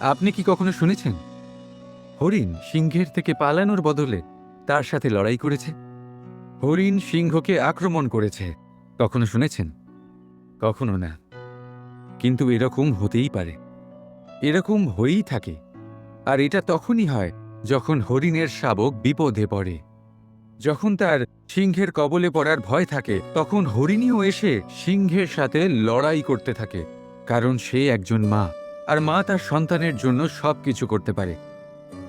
আপনি কি কখনো শুনেছেন? হরিণ সিংহের থেকে পালানোর বদলে তার সাথে লড়াই করেছে। হরিণ সিংহকে আক্রমণ করেছে। কখনো শুনেছেন? কখনো না। কিন্তু এরকম হতেই পারে। এরকম হয়েই থাকে। আর এটা তখনই হয় যখন হরিণের শাবক বিপদে পড়ে। যখন তার সিংহের কবলে পড়ার ভয় থাকে, তখন হরিণীও এসে সিংহের সাথে লড়াই করতে থাকে, কারণ সে একজন মা। আর মা তার সন্তানের জন্য সব কিছু করতে পারে।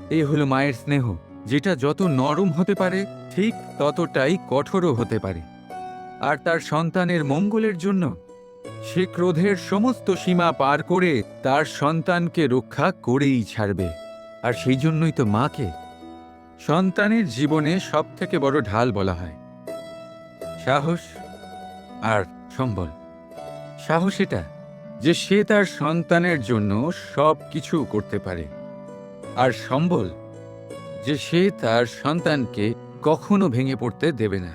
এই হলো মায়ের স্নেহ, যেটা যত নরম হতে পারে, ঠিক ততটাই কঠোরও হতে পারে। আর তার সন্তানের মঙ্গলের জন্য, সে ক্রোধের সমস্ত সীমা পার করে তার সন্তানকে রক্ষা করেই ছাড়বে। আর সেই জন্যই তো মাকে সন্তানের জীবনে সব থেকে বড় ঢাল বলা হয়। সাহস আর সম্বল। সাহস এটা যে সে তার সন্তানের জন্য সব কিছু করতে পারে। আর সম্বল, যে সে তার সন্তানকে কখনো ভেঙে পড়তে দেবে না।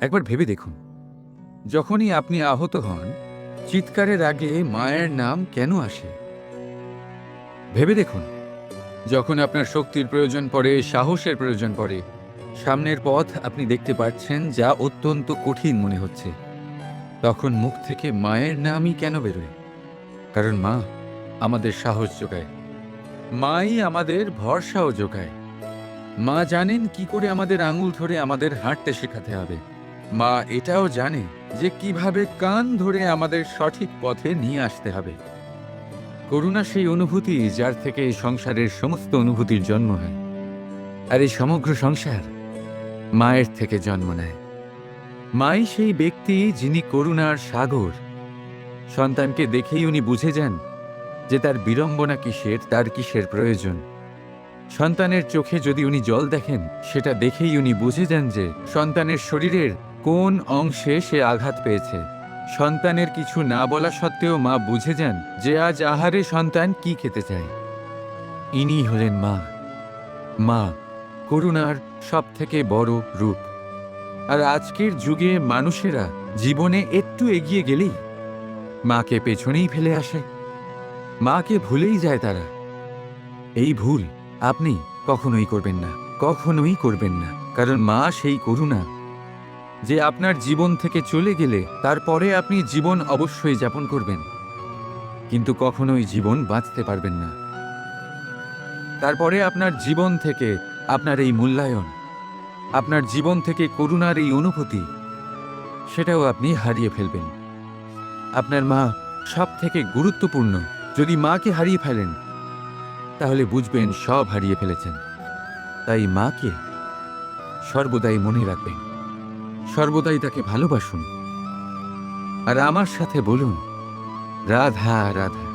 একবার ভেবে দেখুন, যখনই আপনি আহত হন, চিৎকারের আগে মায়ের নাম কেন আসে? ভেবে দেখুন, যখন আপনার শক্তির প্রয়োজন পড়ে, সাহসের প্রয়োজন পড়ে, সামনের পথ আপনি দেখতে পাচ্ছেন যা অত্যন্ত কঠিন মনে হচ্ছে। তখন মুখ থেকে মায়ের নামই কেন বেরোয়? কারণ মা আমাদের সাহস যোগায়। মাই আমাদের ভরসাও যোগায়। মা জানেন কি করে আমাদের আঙুল ধরে আমাদের হাঁটতে শেখাতে হবে। মা এটাও জানে যে কীভাবে কান ধরে আমাদের সঠিক পথে নিয়ে আসতে হবে। করুণা সেই অনুভূতি যার থেকে এই সংসারের সমস্ত অনুভূতির জন্ম হয়। আর এই সমগ্র সংসার মায়ের থেকে জন্ম নেয়। মাই সেই ব্যক্তি যিনি করুণার সাগর। সন্তানকে দেখেই উনি বুঝে যান যে তার বিড়ম্বনা কিসের, তার কিসের প্রয়োজন। সন্তানের চোখে যদি উনি জল দেখেন, সেটা দেখেই উনি বুঝে যান যে সন্তানের শরীরের কোন অংশে সে আঘাত পেয়েছে। সন্তানের কিছু না বলা সত্ত্বেও মা বুঝে যান যে আজ আহারে সন্তান কি খেতে চায়। ইনি হলেন মা। মা, করুণার সব থেকে বড় রূপ। আর আজকের যুগে মানুষেরা জীবনে একটু এগিয়ে গেলেই মাকে পেছনেই ফেলে আসে। মাকে ভুলেই যায় তারা। এই ভুল আপনি কখনোই করবেন না, কখনোই করবেন না, কারণ মা সেই করুণা যে আপনার জীবন থেকে চলে গেলে তারপরে আপনি জীবন অবশ্যই যাপন করবেন। কিন্তু কখনোই জীবন বাঁচতে পারবেন না। তারপরে আপনার জীবন থেকে আপনার এই মূল্যায়ন, আপনার জীবন থেকে করুণার এই অনুভূতি, সেটাও আপনি হারিয়ে ফেলবেন। আপনার মা সব থেকে গুরুত্বপূর্ণ। যদি মাকে হারিয়ে ফেলেন, তাহলে বুঝবেন সব হারিয়ে ফেলেছেন। তাই মাকে সর্বদাই মনে রাখবেন। সর্বদাই তাকে ভালোবাসুন। আর আমার সাথে বলুন, রাধা রাধা।